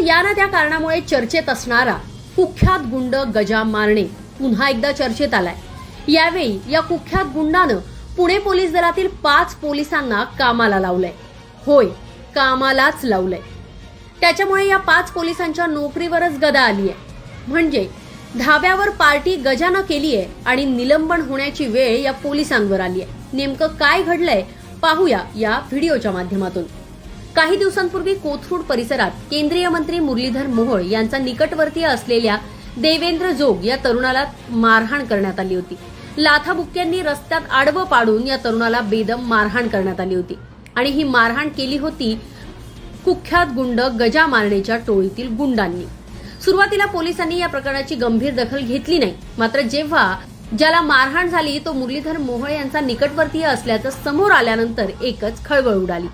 सतत या ना त्या कारणामुळे चर्चेत असणारा कुख्यात गुंड गजा मारणे पुन्हा एकदा चर्चेत आलाय. यावेळी या कुख्यात गुंडानं पुणे पोलीस दलातील पाच पोलिसांना कामाला लावलंय. होय कामालाच लावलंय. त्याच्यामुळे या पाच पोलिसांच्या नोकरीवरच गदा आली आहे म्हणजे धाब्यावर पार्टी गजानं केली आहे आणि निलंबन होण्याची वेळ या पोलिसांवर आली आहे नेमकं काय घडलंय पाहूया या व्हिडिओच्या माध्यमातून. काही दिवसांपूर्वी कोथरूड परिसरात केंद्रीय मंत्री मुरलीधर मोहोळ यांचा निकटवर्तीय असलेल्या देवेंद्र जोग या तरुणाला मारहाण करण्यात आली होती. लाथाबुक्क्यांनी रस्त्यात आडवं पाडून या तरुणाला बेदम मारहाण करण्यात आली होती. आणि ही मारहाण केली होती कुख्यात गुंड गजा मारणेच्या टोळीतील गुंडांनी. सुरुवातीला पोलिसांनी या प्रकरणाची गंभीर दखल घेतली नाही. मात्र जेव्हा ज्याला मारहाण झाली तो मुरलीधर मोहोळ यांचा निकटवर्तीय असल्याचं समोर आल्यानंतर एकच खळबळ उडाली.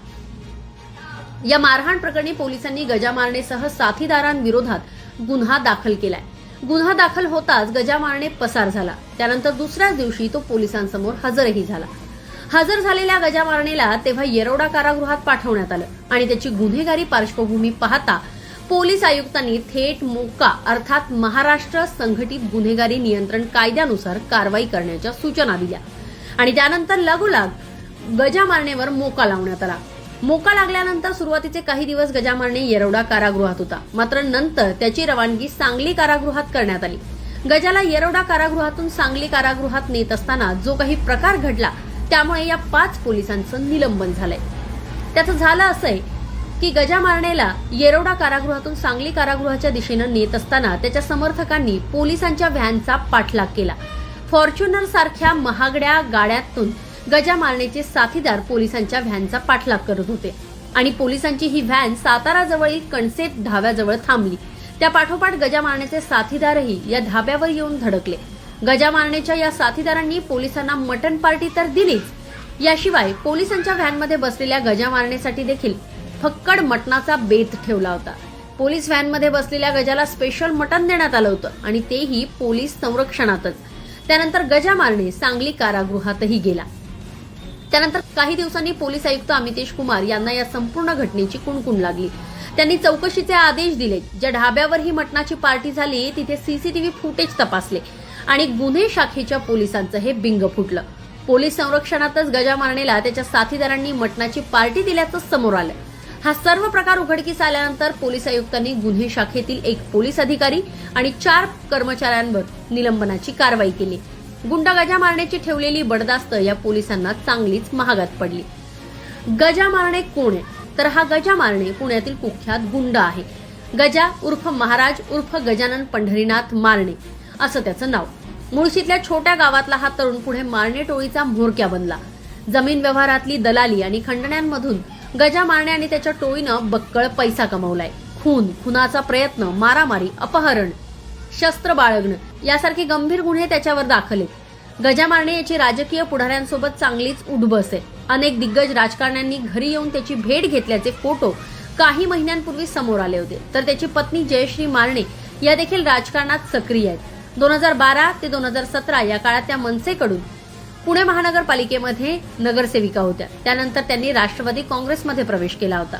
या मारहाण प्रकरणी पोलिसांनी गजामारणेसह साथीदारांविरोधात गुन्हा दाखल केलाय. गुन्हा दाखल होताच गजामारणे पसार झाला. त्यानंतर दुसऱ्याच दिवशी तो पोलिसांसमोर हजरही झाला. हजर झालेल्या गजामारणेला तेव्हा येरवडा कारागृहात पाठवण्यात आलं आणि त्याची गुन्हेगारी पार्श्वभूमी पाहता पोलीस आयुक्तांनी थेट मोका अर्थात महाराष्ट्र संघटित गुन्हेगारी नियंत्रण कायद्यानुसार कारवाई करण्याच्या सूचना दिल्या. आणि त्यानंतर लगोलाग गजामारणेवर मोका लावण्यात आला. मोका लागल्यानंतर सुरुवातीचे काही दिवस गजा येरवडा कारागृहात होता. मात्र नंतर त्याची रवानगी सांगली कारागृहात करण्यात आली. गजाला येरवडा कारागृहातून सांगली कारागृहात नेत असताना जो काही प्रकार घडला त्यामुळे या पाच पोलिसांचं निलंबन झालंय. त्याचं झालं असंय की गजा मारणेला येरवडा कारागृहातून सांगली कारागृहाच्या दिशेनं नेत असताना त्याच्या समर्थकांनी पोलिसांच्या व्हॅनचा पाठलाग केला. फॉर्च्युनर सारख्या महागड्या गाड्यातून गजा मारण्याचे साथीदार पोलिसांच्या व्हॅनचा पाठलाग करत होते. आणि पोलिसांची ही व्हॅन सातारा जवळील कणसेप धाव्याजवळ थांबली. त्या पाठोपाठ गजा मारण्याचे साथीदारही या धाब्यावर येऊन धडकले. गजा मारण्याच्या या साथीदारांनी पोलिसांना मटन पार्टी तर दिलीच. याशिवाय पोलिसांच्या व्हॅनमध्ये बसलेल्या गजा मारण्यासाठी देखील फक्कड मटणाचा बेत ठेवला होता. पोलीस व्हॅनमध्ये बसलेल्या गजाला स्पेशल मटण देण्यात आलं होतं आणि तेही पोलीस संरक्षणातच. त्यानंतर गजा मारणे सांगली कारागृहातही गेला. त्यानंतर काही दिवसांनी पोलीस आयुक्त अमितेश कुमार यांना या संपूर्ण घटनेची कुणकुण लागली. त्यांनी चौकशीचे आदेश दिले. ज्या ढाब्यावर ही मटणाची पार्टी झाली तिथे सीसीटीव्ही फुटेज तपासले आणि गुन्हे शाखेच्या पोलिसांचं हे बिंग फुटलं. पोलीस संरक्षणातच गजा मारणेला त्याच्या साथीदारांनी मटणाची पार्टी दिल्याचं समोर आलं. हा सर्व प्रकार उघडकीस आल्यानंतर पोलीस आयुक्तांनी गुन्हे शाखेतील एक पोलीस अधिकारी आणि चार कर्मचाऱ्यांवर निलंबनाची कारवाई केली. गुंड गजा मारण्याची ठेवलेली बडदास्त या पोलिसांना चांगलीच महागात पडली. गजा मारणे कोण आहे? तर हा गजा मारणे पुण्यातील कुख्यात गुंड आहे. गजा उर्फ महाराज उर्फ गजानन पंढरीनाथ मारणे असं त्याचं नाव. मुळशीतल्या छोट्या गावातला हा तरुण पुढे मारणे टोळीचा म्होरक्या बनला. जमीन व्यवहारातली दलाली आणि खंडण्यांमधून गजा मारणे आणि त्याच्या टोळीनं बक्कळ पैसा कमवलाय. खून खुनाचा प्रयत्न मारामारी अपहरण. शस्त्र बाळगणं. यासारखे गंभीर गुन्हे त्याच्यावर दाखल आहेत गजा मारणे याची राजकीय पुढाऱ्यांसोबत चांगलीच उठबस आहे. अनेक दिग्गज राजकारण्यांनी घरी येऊन त्याची भेट घेतल्याचे फोटो काही महिन्यांपूर्वी समोर आले होते. तर त्याची पत्नी जयश्री मारणे या देखील राजकारणात सक्रिय आहेत. दोन हजार बारा ते दोन हजार सतरा या काळात त्या मनसेकडून पुणे महानगरपालिकेमध्ये नगरसेविका होत्या. त्यानंतर त्यांनी राष्ट्रवादी काँग्रेसमध्ये प्रवेश केला होता.